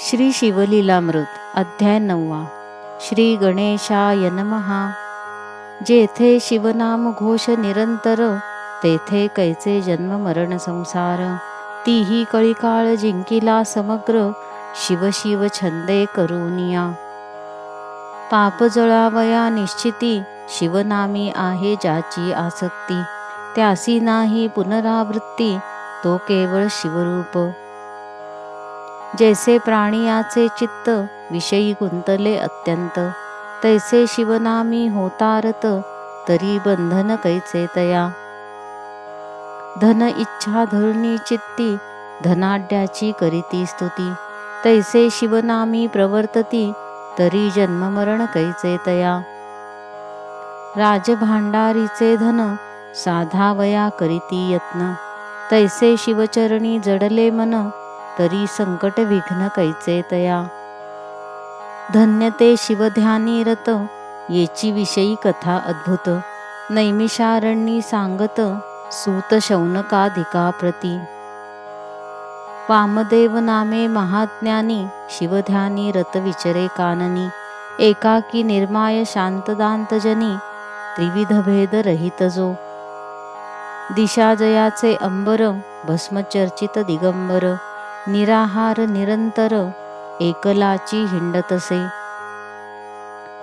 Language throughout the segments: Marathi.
श्री शिवलीलामृत अध्याय नववा. श्री गणेशाय नमहा. जेथे शिवनाम घोष निरंतर तेथे कैचे जन्म मरण संसार. तीही कळीकाळ जिंकिला समग्र शिव शिव छंदे करुनिया. पाप जळावया निश्चिती शिवनामी आहे ज्याची आसक्ती. त्यासी नाही पुनरावृत्ती तो केवळ शिवरूप. जैसे प्राणियाचे चित्त विषयी गुंतले अत्यंत तैसे शिवनामी होतारत तरी बंधन कैचे तया? धन इच्छा धरणी चित्ती धनाढ्याची करीती स्तुती तैसे शिवनामी प्रवर्तती तरी जन्ममरण कैचे तया? राजभांडारीचे धन साधावया करीती यत्न तैसे शिवचरणी जडले मन तरी संकट विघ्न कैचे तया. धन्य ते शिवध्यानी रत येची विषयी कथा अद्भुत. नैमिषारण्यी सांगत सूत शौनकाधिका प्रती. वामदेव नामे महाज्ञानी शिवध्यानी रत विचरे काननी. एकाकी निर्माय शांतदांतजनी त्रिविध भेद रहित जो. दिशा जयाचे अंबर भस्मचर्चित दिगंबर. निराहार निरंतर एकलाची हिंडतसे.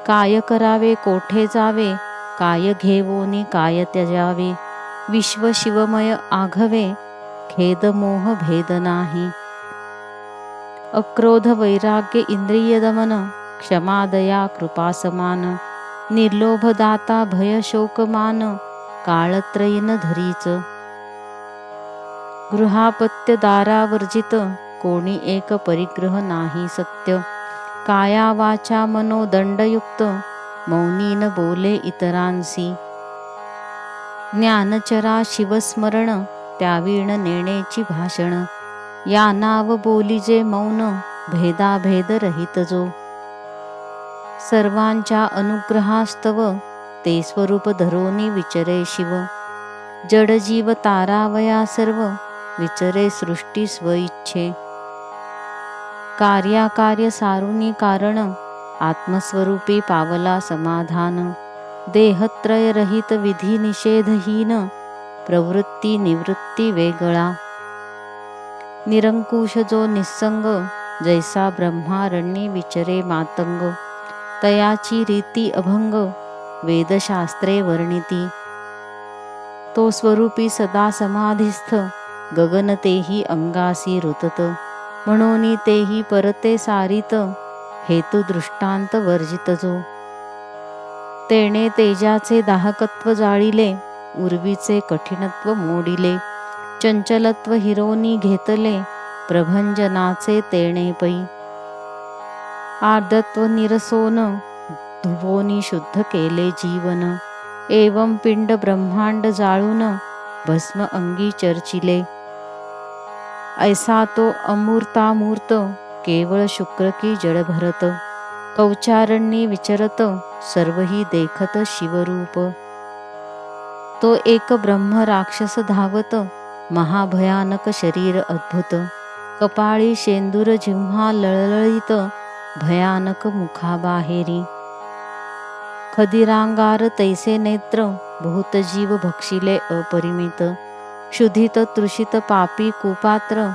काय करावे कोठे जावे काय घेवोनी काय त्यजावे. विश्व शिवमय आघवे खेद मोह भेद नाही. अक्रोध वैराग्य इंद्रिय दमन क्षमादया कृपा समान. भयशोकमान काळत्रयीन धरीच. गृहापत्य दारावर्जित कोणी एक परिग्रह नाही सत्य. काया वाचा मनोदंडयुक्त मौनीन बोले इतरांसी. ज्ञानचरा शिवस्मरण त्यावीण नेणेची भाषण. या नाव बोलीजे मौन भेदाभेद रहित जो. सर्वांच्या अनुग्रहास्तव ते स्वरूप धरोनी विचरे शिव. जडजीव तारावया सर्व विचरे सृष्टी स्वइच्छे कार्याकार्य सारुनी कारण आत्मस्वरूपी पावला समाधान। देहत्रय रहित विधी निषेधहीन प्रवृत्ती निवृत्ती वेगळा। निरंकुश जो निसंग जैसा ब्रह्मारण्ये विचरे मातंग। तयाची रीती अभंग वेदशास्त्रे वर्णिती। तो स्वरूपी सदा समाधिस्थ गगन तेही अंगासी रुतत म्हणून तेही परते सारित हेतु दृष्टांत वर्जित जो. तेने तेजाचे दाहकत्व जाळिले उर्वीचे कठीणत्व मोडिले चंचलत्व हिरोनी घेतले प्रभंजनाचे तेणे पै. आर्दत्व निरसोन धुवोनी शुद्ध केले जीवन एवं पिंड ब्रह्मांड जाळून भस्म अंगी चर्चिले. ऐसा तो अमूर्तामूर्त केवळ शुक्र की जड भरत. कौचारण्ये विचरत सर्वही देखत शिवरूप. तो एक ब्रह्म राक्षस धावत महाभयानक शरीर अद्भुत. कपाळी शेंदूर जिव्हा लळलळीत भयानक मुखाबाहेरी. खदिरांगार तैसे नेत्र भूतजीव भक्षिले अपरिमित. क्षुधित तृषित पापी कुपात्र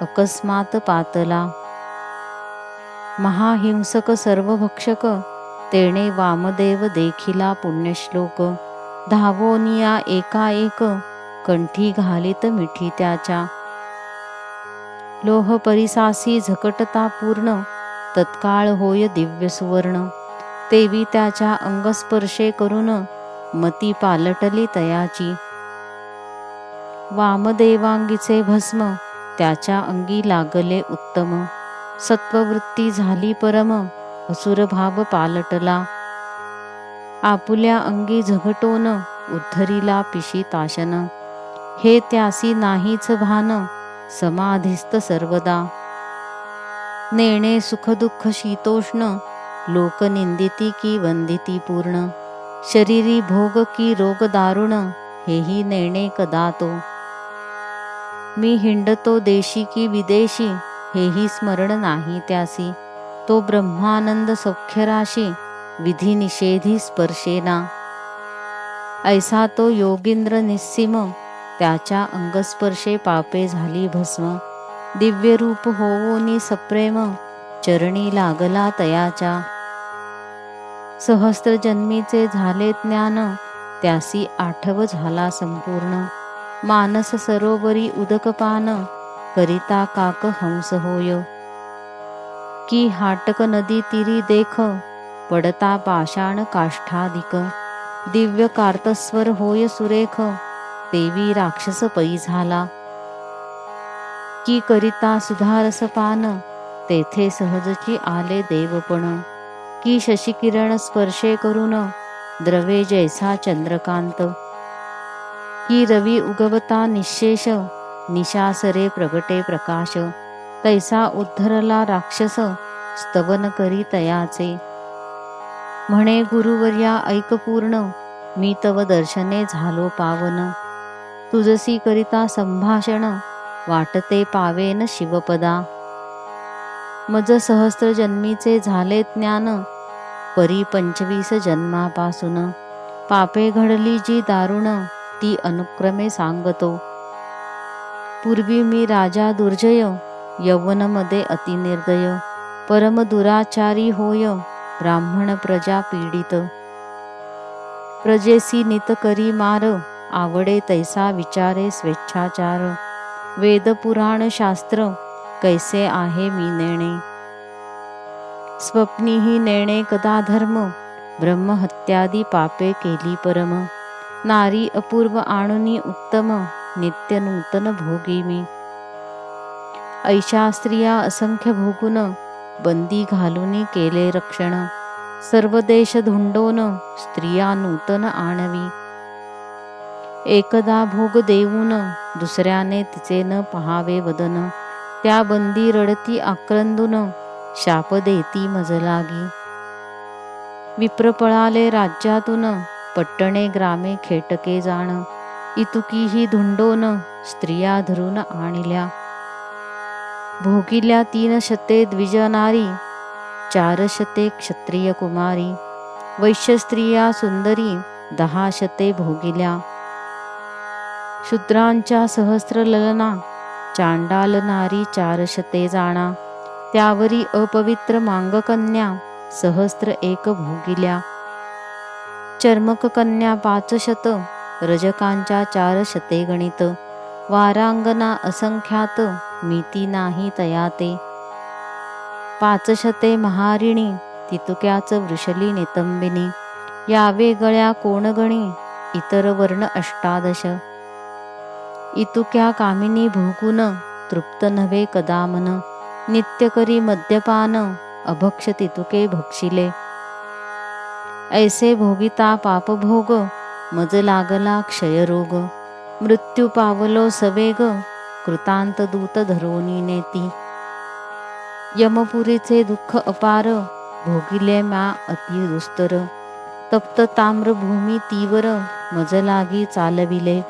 अकस्मात पातला. महाहिंसक सर्वभक्षक तेणे वामदेव देखिला पुण्यश्लोक. धावोनिया एकाएक कंठी घालित मिठी त्याच्या. लोह परिसासी झकटता पूर्ण तत्काळ होय दिव्य सुवर्ण. तेवी त्याच्या अंगस्पर्शे करून मती पालटली तयाची. वामदेवांगीचे भस्म त्याच्या अंगी लागले उत्तम. सत्ववृत्ती झाली परम असुरभाव पालटला. आपुल्या अंगी झगटोन उद्धरीला पिशी ताशन. हे त्यासी नाहीच भान समाधिस्त सर्वदा. नेणे सुखदुःख शीतोष्ण लोकनिंदिती की वंदिती पूर्ण. शरीरी भोग की रोग दारुण हेही नेणे कदा तो. मी हिंडतो देशी की विदेशी हेही स्मरण नाही त्यासी. तो ब्रह्मानंद सौख्यराशी विधी निषेधी स्पर्शेना. ऐसा तो योगींद्र निस्सिम त्याच्या अंगस्पर्शे पापे झाली भस्म. दिव्य रूप होवोनी सप्रेम चरणी लागला तयाच्या सहस्त्र जन्मीचे झाले ज्ञान त्यासी आठव झाला संपूर्ण. मानस सरोवरी उदकपान करिता काक हंस होय. की हाटक नदी तिरी देख पडता पाषाण काष्ठाधिक. दिव्य कार्तस्वर होय सुरेख देवी राक्षस पै झाला. की करिता सुधारस पान तेथे सहजची आले देवपण. की शशिकिरण स्पर्शे करून द्रवे जैसा चंद्रकांत. की रवी उगवता निशेष निशासरे प्रगटे प्रकाश. तैसा उद्धरला राक्षस स्तवन करी तयाचे. म्हणे गुरुवर्या ऐकपूर्ण मी तव दर्शने झालो पावन. तुझसी करिता संभाषण वाटते पावेन शिवपदा. मज सहस्त्र जन्मीचे झाले ज्ञान परी पंचवीस जन्मापासून. पापे घडली जी दारुण ती अनुक्रमे सांगतो. पूर्वी मी राजा दुर्जय यवनमध्ये अतिनिर्दय परम दुराचारी होय ब्राह्मण प्रजा पीडित. प्रजेसी नित करी मार आवडे तैसा विचारे स्वेच्छाचार. वेद पुराण शास्त्र कैसे आहे मी नेणे? स्वप्नीही नेणे कदा धर्म ब्रह्महत्यादी पापे केली परम. नारी अपूर्व आणुनी उत्तम नित्य नूतन भोगी मी ऐशा स्त्रिया असंख्य भोगून बंदी घालून केले रक्षण. सर्व देश धुंडोन स्त्रिया नूतन आणवी. एकदा भोग देऊन दुसऱ्याने तिचे न पहावे वदन. त्या बंदी रडती आक्रंदून शाप देती मजलागी. विप्र पळाले राज्यातून पट्टणे ग्रामे खेटके जाण इतुकीही धुंडोन स्त्रिया धरून आणल्या. भोगिल्या तीन शते द्विजनारी चार शते क्षत्रिय कुमारी वैश्य स्त्रिया सुंदरी दहा शते भोगिल्या. शूद्रांच्या सहस्र ललना चांडाल नारी चार शते जाणा त्यावरी अपवित्र मांगकन्या सहस्त्र एक भोगिल्या. चर्मक कन्या पाच शत रजकांच्या चार शते गणित. वारांगना असंख्यात मिती नाही तयाते पाच शते महारिणी तितुक्याच वृषली नितंबिनी. यावे गळ्या कोणगणी इतर वर्ण अष्टादश. इतुक्या कामिनी भोगून तृप्त नव्हे कदामन नित्यकरी मद्यपान अभक्ष तितुके भक्षिले. ऐसे भोगिता पापभोग मज लागला क्षयरोग मृत्यू पावलो सवेग कृतांत दूत धरोनी नेती. यमपुरीचे दुःख अपार भोगिले म्या अति दुस्तर. तप्त ताम्रभूमी तीवर मज लागी चालविले.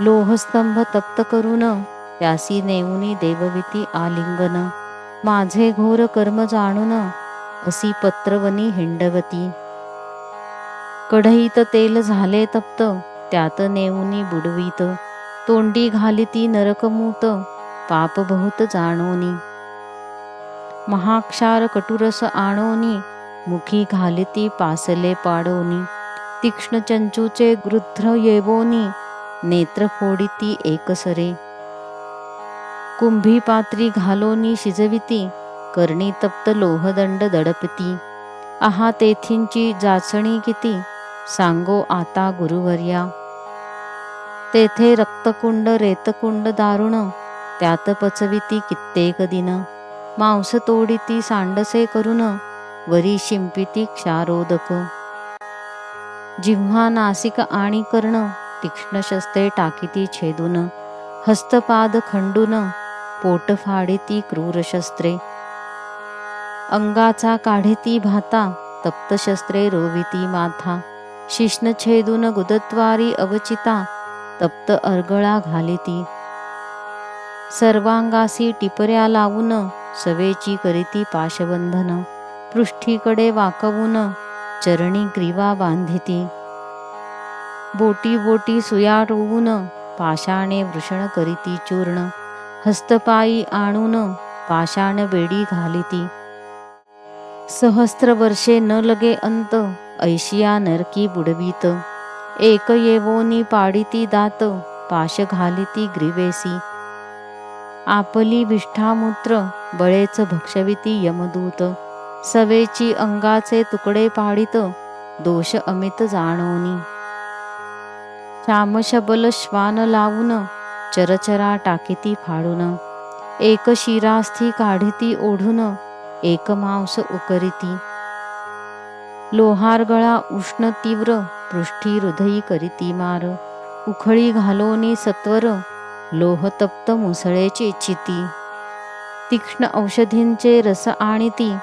लोहस्तंभ तप्त करून त्यासी नेऊनी देवविती आलिंगन. माझे घोर कर्म जाणून असी पत्रवनी हिंडवती. कढईत तेल झाले तप्त त्यात नेऊनी बुडवीत. तोंडी घालिती नरकमूत पाप बहुत जाणोनी. महाक्षार कटुरस आणोनी मुखी घालिती पासले पाडोनी. तीक्ष्ण चंचूचे गृध्र येवोनी नेत्र फोडिती एकसरे. कुंभी पात्री घालोनी शिजविती करणी तप्त लोहदंड दडपती. आहा तेथींची जाचणी किती सांगो आता गुरुवर्या. तेथे रक्तकुंड रेतकुंड दारुण त्यात पचविती कित्येक दिन. मांस तोडिती सांडसे करून वरी शिंपिती क्षारोदक. जिव्हा नासिक आणि कर्ण तीक्ष्ण शस्त्रे टाकीती छेदून. हस्तपाद खंडून पोट फाडिती क्रूर शस्त्रे. अंगाचा काढिती भाता तप्त शस्त्रे रोविती माथा. शिष्णछेदून गुदत्वारी अवचिता तप्त अर्गळा घालिती. सर्वांगासी टिपऱ्या लावून सवेची करीती पाशबंधन पृष्ठीकडे वाकवून चरणी ग्रीवा बांधिती. बोटी बोटी सुया रोवून पाषाणे वृषण करीती चूर्ण हस्तपायी आणून पाषाण बेडी घालिती. सहस्त्र वर्षे न लगे अंत ऐशिया नरकी बुडवीत. एक येवोनी पाडिती दात पाश घालिती ग्रीवेसी. आपली विष्ठामूत्र बळेच भक्षविती यमदूत. सवेची अंगाचे तुकडे पाडित दोष अमित जाणवनी श्यामशबल श्वान लावून चरचरा टाकीती फाडून. एक शिरास्थी काढिती ओढून एक मांस उकरिती. लोहार उष्ण तीव्र पृष्ठी हृदयी करीती मार. उखळी घालोनी सत्वर लोहतप्त मुसळेची चिती. तीक्ष्ण औषधींचे रस आणिती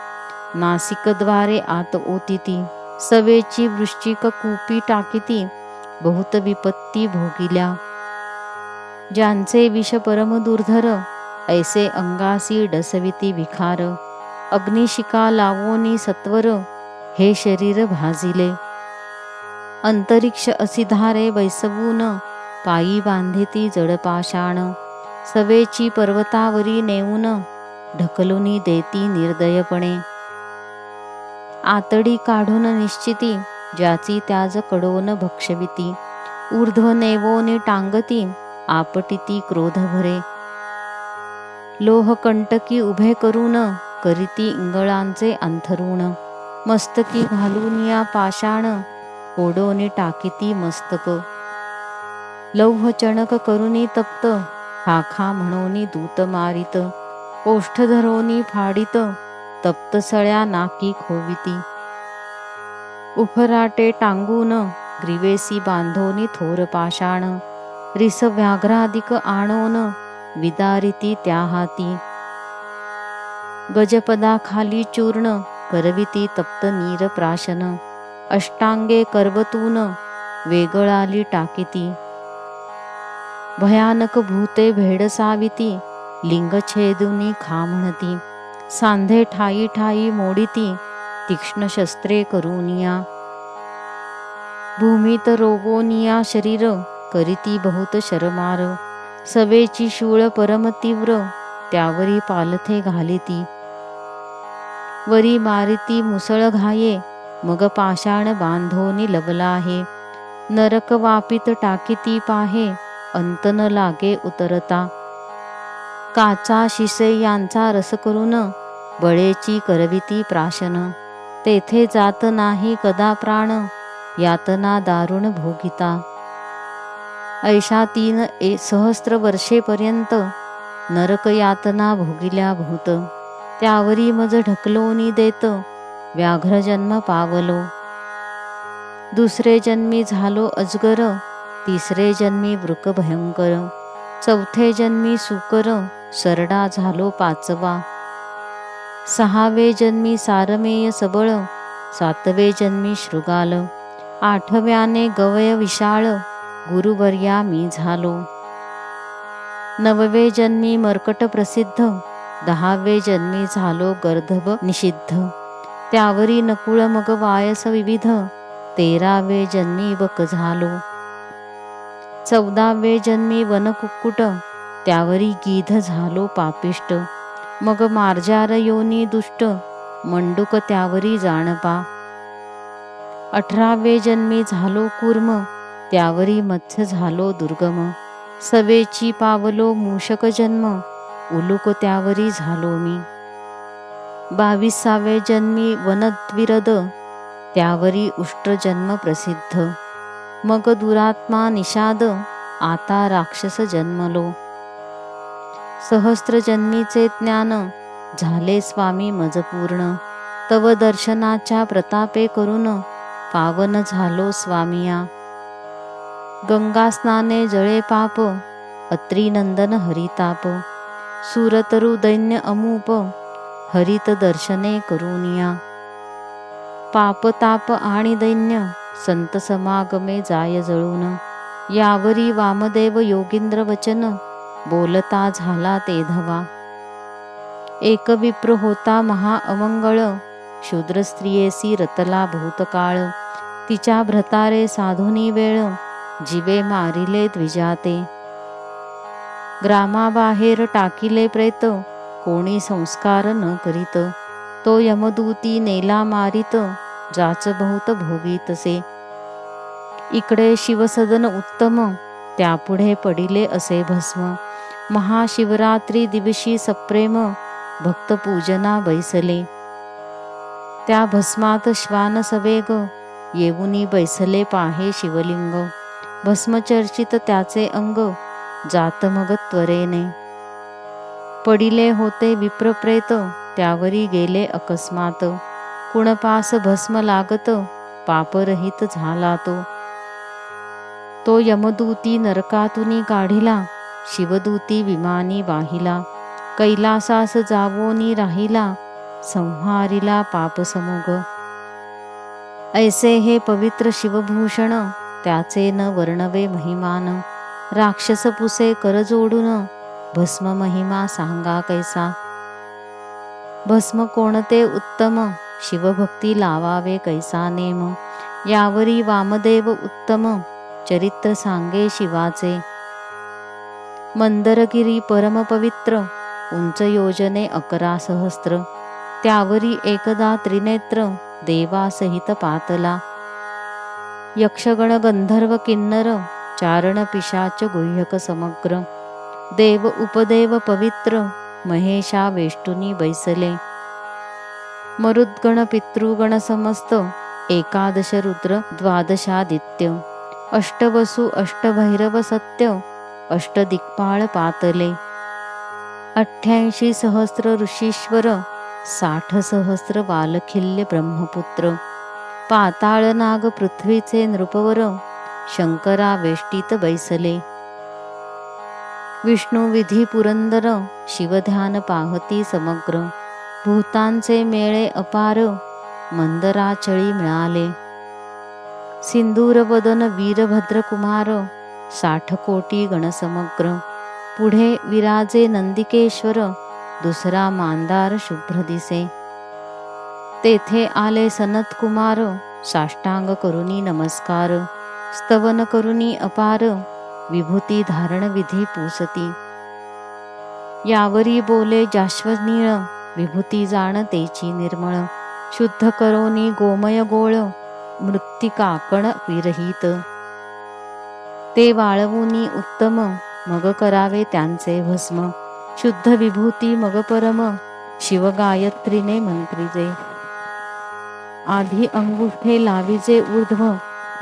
नासिकद्वारे आत ओतिती. सवेची वृश्चिक कूपी टाकीती बहुत विपत्ती भोगिल्या. ज्यांचे विष परम दुर्धर ऐसे अंगासी डसविती विखार. अग्निशिका लावोनी सत्वर हे शरीर भाजिले. अंतरिक्ष असिधारे बैसवून पायी बांधिती जडपाषाण सवेची पर्वतावरी नेऊन ढकलुनी देती निर्दयपणे. आतडी काढून निश्चिती ज्याची त्याज कडोन भक्षविती ऊर्ध्व नेवोनी टांगती आपटिती क्रोध भरे लोहकंटकी उभे करून करीती इंगळांचे अंथरुण. मस्तकी घालून या पाषाण ओढोनी टाकीती मस्तक. लौह चणक करुनी तप्त खाखा म्हणोनी दूत मारित. ओष्ठ धरोनी फाडित तप्त सळ्या नाकी खोविती. उफराटे टांगून ग्रीवेसी बांधोनी थोर पाषाण. रिस व्याघ्राधिक आणोन विदारिती त्या हाती. गजपदाखाली चूर्ण करविती तप्त नीर प्राशन. अष्टांगे कर्वतून वेगळाली टाकीती. भयानक भूते भेडसाविती लिंग छेदुनी खा म्हणती सांधे ठाई ठाई मोडिती तीक्ष्ण शस्त्रे करूनिया. भूमित रोगोनिया शरीर करीती बहुत शरमार. सवेची शूळ परमतीव्र त्यावरी पालथे घालिती. वरी मारिती मुसळ घाये मग पाषाण बांधोनी लवला आहे नरक वापित टाकिती पाहे अंत न लागे उतरता. काचा शिसे यांचा रस करून बळेची करविती प्राशन. तेथे जात नाही कदा प्राण यातना दारुण भोगिता. ऐशा तीन ए सहस्त्र वर्षेपर्यंत नरक यातना भोगिल्या भूत. त्यावरी मज ढकलोनी देत व्याघ्र जन्म पावलो. दुसरे जन्मी झालो अजगर तिसरे जन्मी वृक भयंकर चौथे जन्मी सुकर सरडा झालो पाचवा. सहावे जन्मी सारमेय सबळ सातवे जन्मी शृगाल आठव्याने गवय विशाळ गुरुवर्या मी झालो. नववे जन्मी मर्कट प्रसिद्ध दहावे जन्मी झालो गर्धव निषिद्ध. त्यावरी नकुळ मग वायस विविध. तेरावे जन्मी बक झालो. चौदावे जन्मी वनकुक्कुट त्यावरी गीध झालो पापिष्ट. मग मार्जार योनी दुष्ट. मंडुक त्यावरी जाणपा. अठरावे जन्मी झालो कुर्म. त्यावरी मत्स्य झालो दुर्गम. सवेची पावलो मूषक जन्म. उलुक त्यावरी झालो मी. बावीसावे जन्मी वनद्विरद त्यावरी उष्ट्रजन्म प्रसिद्ध. मग दुरात्मा निषाद आता राक्षस जन्मलो. सहस्त्र जन्मीचे ज्ञान झाले स्वामी मजपूर्ण. तव दर्शनाच्या प्रतापे करून पावन झालो स्वामिया. गंगा स्नाने जळे पाप अत्रिनंदन हरिताप. सुरतरु दैन्य अमूप हरित दर्शने करुनिया पापताप आणि दैन्य संत समागमे जाय जळून। यावरी वामदेव योगींद्र वचन बोलता झाला ते धवा। एक विप्र होता महा अमंगळ शूद्र स्त्रियेसी रतला भूतकाळ। तिच्या भ्रतारे साधुनी वेळ जीवे मारिले द्विजाते ग्रामाबाहेर टाकिले प्रेत कोणी संस्कार न करीत. तो यमदूती नेला मारित जाच बहुत भोगीतसे. इकडे शिवसदन उत्तम त्यापुढे पडिले असे भस्म. महाशिवरात्री दिवशी सप्रेम भक्तपूजना बैसले. त्या भस्मात श्वान सवेग येऊनी बैसले पाहे शिवलिंग. भस्मचर्चित त्याचे अंग जात मग त्वरेने. पडिले होते विप्रप्रेत त्यावरी गेले अकस्मात. कुणपास भस्म लागत पापरहित झाला तो तो यमदूती नरकातुनी काढिला शिवदूती विमानी वाहिला कैलासास जावोनी राहिला संहारिला पापसमुग. ऐसे हे पवित्र शिवभूषण त्याचे न वर्णवे महिमान. राक्षस पुसे कर जोडून भस्म महिमा सांगा कैसा. भस्म कोणते उत्तम शिवभक्ती लावावे कैसा नेम. यावरी वामदेव उत्तम चरित्र सांगे शिवाचे. मंदरगिरी परमपवित्र उंच योजने अकरा सहस्त्र त्यावरी एकदा त्रिनेत्र देवासहित पातला. यक्षगण गंधर्व किन्नर चारण पिशाच गुह्यक समग्र. देव उपदेव पवित्र महेशा वेष्टुनी बैसले. मरुद्गण पितृगण समस्त एकादश रुद्र द्वादशादित्य. अष्टवसु अष्टभैरव सत्य अष्टदिक्पाळ पातले. अठ्ठ्याऐंशी सहस्र ऋषीश्वर साठ सहस्र बालखिल्य ब्रह्मपुत्र. पाताळनाग पृथ्वीचे नृपवर शंकरा वेष्टीत बैसले. विष्णू विधी पुरंदर शिवध्यान पाहती समग्र. भूतांचे मेळे अपार मंदराचळी मिळाले. सिंदूरवदन वीरभद्र कुमार साठ कोटी गणसमग्र. पुढे विराजे नंदिकेश्वर दुसरा मांदार शुभ्र दिसे. तेथे आले सनत कुमार साष्टांग करुनी नमस्कार. स्तवन करुनी अपार विभूती धारण विधी पूसती. यावरी बोले जाश्वनीळ विभूती जाण तेची निर्मळ. शुद्ध करोनी गोमय गोळ मृत्तिका कण विरहित. ते वाळवुनी उत्तम मग करावे त्यांचे भस्म. शुद्ध विभूती मग परम शिवगायत्रीने मंत्रिजे. आधी अंगुठे लाविजे ऊर्ध्व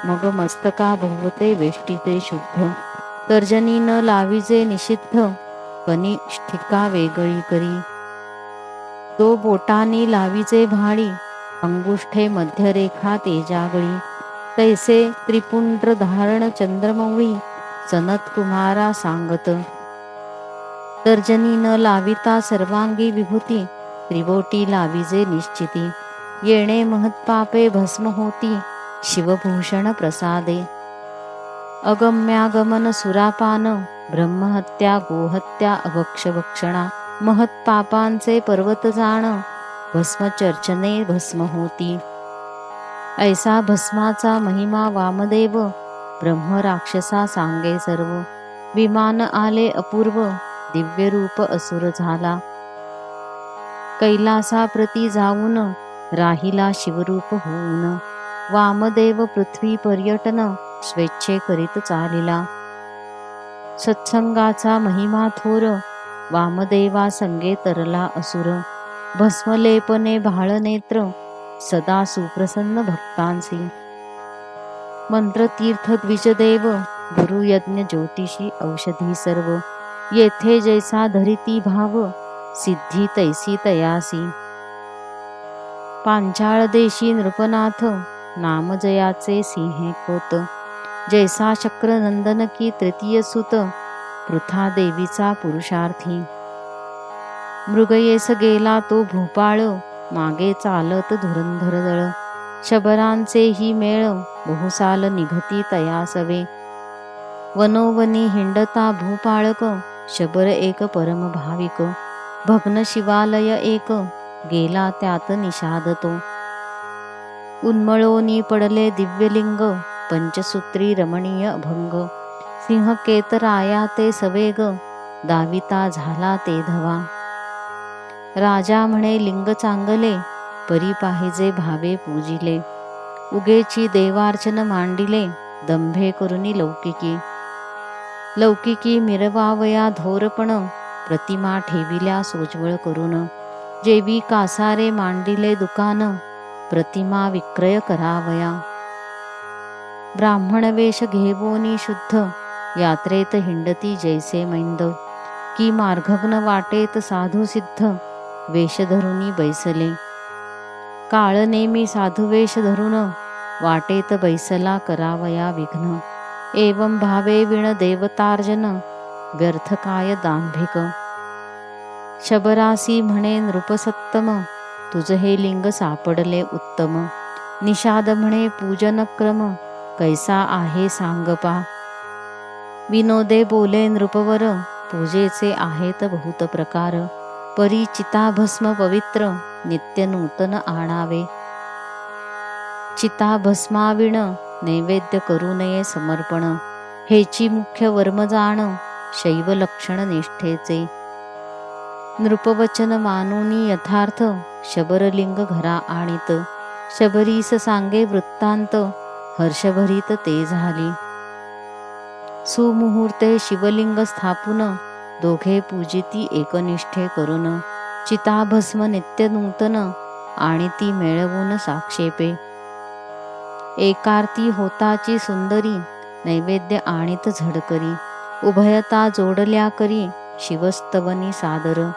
मग मस्तका भोवते वेष्टीते शुद्ध. तर्जनी न लाविजे निषिद्ध कनिष्ठिका वेगळी करी. तो बोटानी लाविजे भाळी अंगुष्ठे मध्यरेखा तेजागळी. तैसे त्रिपुंड्र धारण चंद्रमौळी सनत कुमारा सांगत. तर्जनी न लाविता सर्वांगी विभूती त्रिवोटी लाविजे निश्चिती. येणे महत्पापे भस्म होती शिवभूषण प्रसादे अगम्यागमन सुरापान ब्रह्महत्या गोहत्या अभक्षभक्षणा महत्पापांचे पर्वत जाण भस्मचर्चने भस्म होती ऐसा भस्माचा महिमा वामदेव ब्रह्म राक्षसा सांगे सर्व। विमान आले अपूर्व दिव्य रूप असुर झाला। कैलासा प्रती जाऊन राहिला शिवरूप होऊन। वामदेव पृथ्वी पर्यटन स्वेच्छे करीत चालिला. सत्संगाचा महिमा थोर वामदेवा संगे तरला असुर. भस्मलेपने भाळनेत्र सदा सुप्रसन्न भक्तांसी. मंत्रतीर्थ द्विजदेव गुरुयज्ञ ज्योतिषी औषधी सर्व. येथे जैसा धरिती भाव सिद्धी तैसी तयासी. पांचाळ देशी नृपनाथ नामजयाचे सिंहे कोत. जैसा नंदन की तृतीय सुत पृथा देवीचा पुरुषार्थी. मृगयेस गेला तो भूपाळ मागे चालत धुरंधर दळ. शबरांचे ही मेळ बहुसाल निघती तयासवे वनोवनी हिंडता भूपाळक शबर एक परम भाविक. भग्न शिवालय एक गेला त्यात निषाद तो. उन्मळोनी पडले दिव्यलिंग पंचसूत्री रमणीय अभंग. सिंहकेतराया ते सवेग दाविता झाला ते धवा. राजा म्हणे लिंग चांगले परी पाहिजे भावे पूजिले. उगेची देवार्चन मांडिले दंभे करुनी लौकिकी. लौकिकी मिरवावया धोरपण प्रतिमा ठेविल्या सोजवळ करून. जेवी कासारे मांडिले दुकान प्रतिमा विक्रय करावया ब्राह्मण वेश घेवोनी शुद्ध यात्रेत हिंडती जैसे मैंद. की मार्गग्न वाटेत साधू सिद्ध वेश धरुनी बैसले. काळ नेमी साधू वेश धरून वाटेत बैसला करावया विघ्न. एवं भावे विण देवतार्जन व्यर्थकाय दांभिक. शबरासी म्हणे नृपसत्तम तुझ हे लिंग सापडले उत्तम. निषाद म्हणे पूजन क्रम. कैसा आहे सांगपा विनोदे बोले नृपवर. पूजेचे आहेत बहुत प्रकार. परिचिता भस्म पवित्र नित्य नूतन आणावे. चिता भस्माविण नैवेद्य करू नये समर्पण. हेची मुख्य वर्म जाण शैव लक्षण निष्ठेचे. नृपवचन मानुनी यथार्थ शबरलिंग घरा आणीत. शबरीस सांगे वृत्तांत. हर्षभरीत ते झाली. सुमुहूर्ते शिवलिंग स्थापून. दोघे पूजिती एकनिष्ठे करून. चिताभस्म नित्य नूतन. आणि ती मिळवून साक्षेपे. एकार्ती होताची सुंदरी. नैवेद्य आणीत झडकरी. उभयता जोडल्या करी. शिवस्तवनी सादर.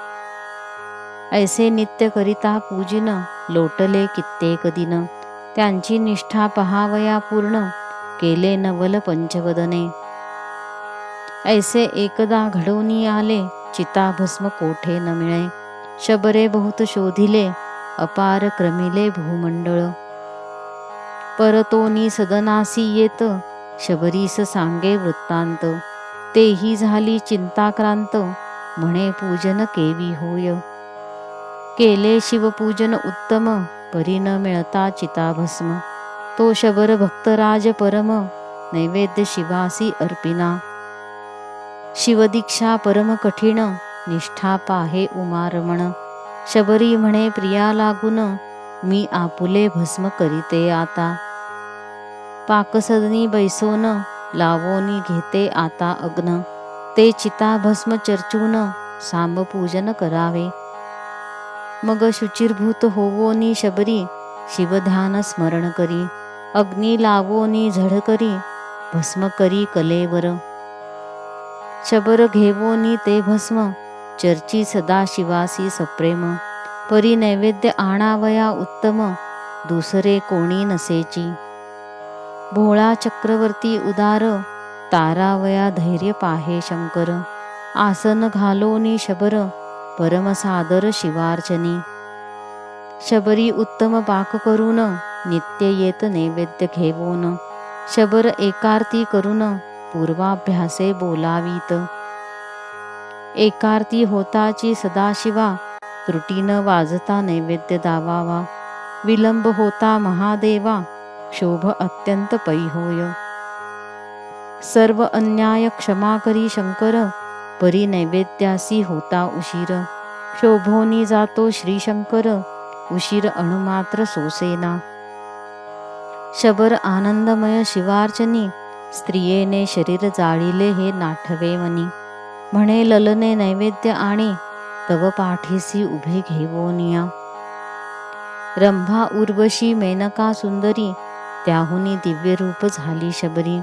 ऐसे नित्य करिता पूजिन लोटले कित्येक दिन. त्यांची निष्ठा पहावया पूर्ण केले नवल पंचवदने. ऐसे एकदा घडवणी आले चिताभस्म कोठे न मिळे. शबरे बहुत शोधिले अपार क्रमिले भूमंडळ. परतोनी सदनासी येत शबरीस सांगे वृत्तांत. तेही झाली चिंताक्रांत म्हणे पूजन केवी होय. केले शिवपूजन उत्तम परी न मिळता चिताभस्म. तो शबर भक्तराज परम नैवेद्य शिवासी अर्पिना. शिवदीक्षा परम कठीण निष्ठा पाहे उमारमण. शबरी म्हणे प्रिया लागून मी आपुले भस्म करीते आता. पाकसदनी बैसोन लावोनी घेते आता अग्न. ते चिता भस्म चर्चून सांबपूजन करावे. मग शुचिर्भूत होवोनी शबरी शिवधान स्मरण करी अग्नी लावोनी झड करी भस्म करी कलेवर. शबर घेवोनी ते भस्म चर्ची सदा शिवासी सप्रेम परी नैवेद्य आणावया उत्तम दुसरे कोणी नसेची. भोळा चक्रवर्ती उदार तारावया धैर्य पाहे शंकर आसन घालोनी शबर परमसादर शिवार्चनी। शबरी उत्तम पाक करून नित्य येत नैवेद्य घेवोन। शबर एकारती करून पूर्वाभ्यासे बोलावीत। एकारती होताची सदाशिवा त्रुटीनं वाजता नैवेद्य दावावा। विलंब होता महादेवा शोभ अत्यंत पै होय सर्व अन्याय क्षमा करी शंकर परी नैवेद्यासी होता उशीर. शोभोनी जातो श्रीशंकर उशीर अणुमात्र सोसेना. शबर आनंदमय शिवार्चनी स्त्रियेने शरीर जाळीले हे नाठवे मनी. म्हणे ललने नैवेद्य आणि तव पाठीसी उभे घेवोनिया रंभा उर्वशी मेनका सुंदरी त्याहुनी दिव्य रूप झाली शबरी.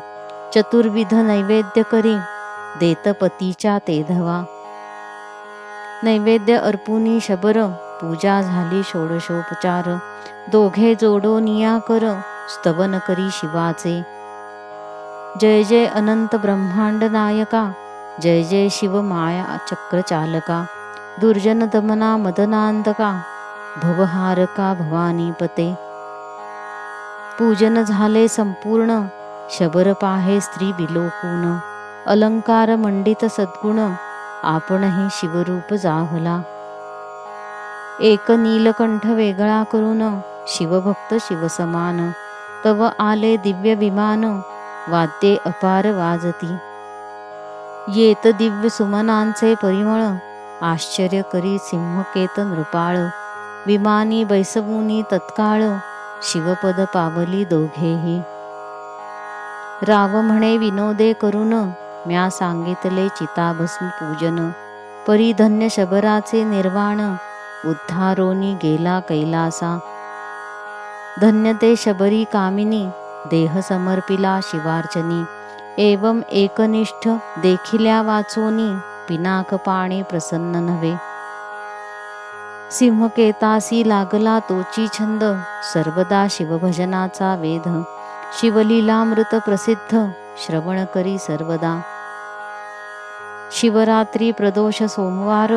चतुर्विध नैवेद्य करी देतपतीच्या तेधवा नैवेद्य अर्पुनी शबर पूजा झाली षोडशोपचार. दोघे जोडो निया कर स्तवन करी शिवाचे. जय जय अनंत ब्रह्मांड नायका जय जय शिव माया चक्र चालका दुर्जन दमना मदनांतका भवहारका भवानी पते. पूजन झाले संपूर्ण शबर पाहे स्त्री विलोकून अलंकार मंडित सद्गुण आपणही शिवरूप जाहला. एक नीलकंठ वेगळा करून शिवभक्त शिवसमान तव आले दिव्य विमान वाद्ये अपार वाजती. येत दिव्य सुमनांचे परिमळ आश्चर्य करी सिंहकेत नृपाळ. विमानी बैसवुनी तत्काळ शिवपद पावली दोघेही. राव म्हणे विनोदे करून म्या सांगितले चिताभस्म पूजन परिधन्य शबराचे निर्वाण उद्धारोनी गेला कैलासा. धन्य ते शबरी कामिनी देह समर्पिला शिवार्चनी. एवं एकनिष्ठ देखिल्या वाचोनी पिनाक पाणी प्रसन्न नव्हे. सिंहकेतासी लागला तोची छंद सर्वदा शिवभजनाचा वेध. शिवलीलामृत प्रसिद्ध श्रवण करी सर्वदा. शिवरात्री प्रदोष सोमवार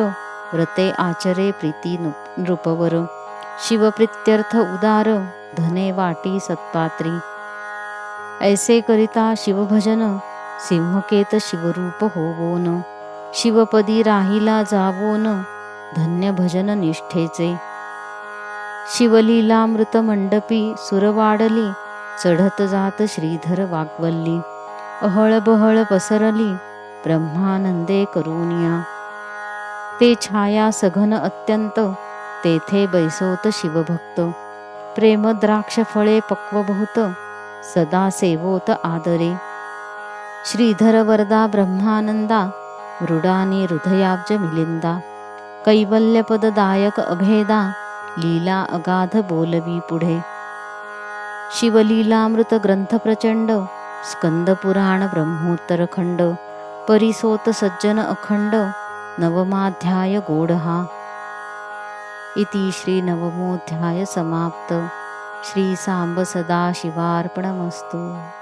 व्रते आचरे प्रीती नृ- नृपवर. शिवप्रित्यर्थ उदार धने वाटी सत्पात्री. ऐसे करिता शिवभजन सिंहकेत शिवरूप होवोन. शिवपदी राहिला जावोन धन्य भजन निष्ठेचे. शिवलीलामृत मंडपी सुरवाडली चढत जात श्रीधर वाग्वल्ली. अहळ बहळ पसरली ब्रह्मानंदे करुनिया ते छाया सघन अत्यंत तेथे बैसोत शिवभक्त. प्रेम द्राक्ष फळे पक्वभूत सदा सेवोत आदरे. श्रीधर वरदा ब्रह्मानंदा मृडानी हृदयाब्ज मिलिंदा. कैवल्यपददायक अभेदा लीला अगाध बोलवी पुढे. शिवलीलामृत ग्रंथ प्रचंड स्कंद पुराण ब्रह्मोत्तर खंड परिसोत सज्जन अखंड नवमाध्याय गोडहा इति श्री नवमोध्याय समाप्त. श्रीनवमोऽध्यायसमाप्त श्रीसाम्ब सदाशिवार्पणमस्तु.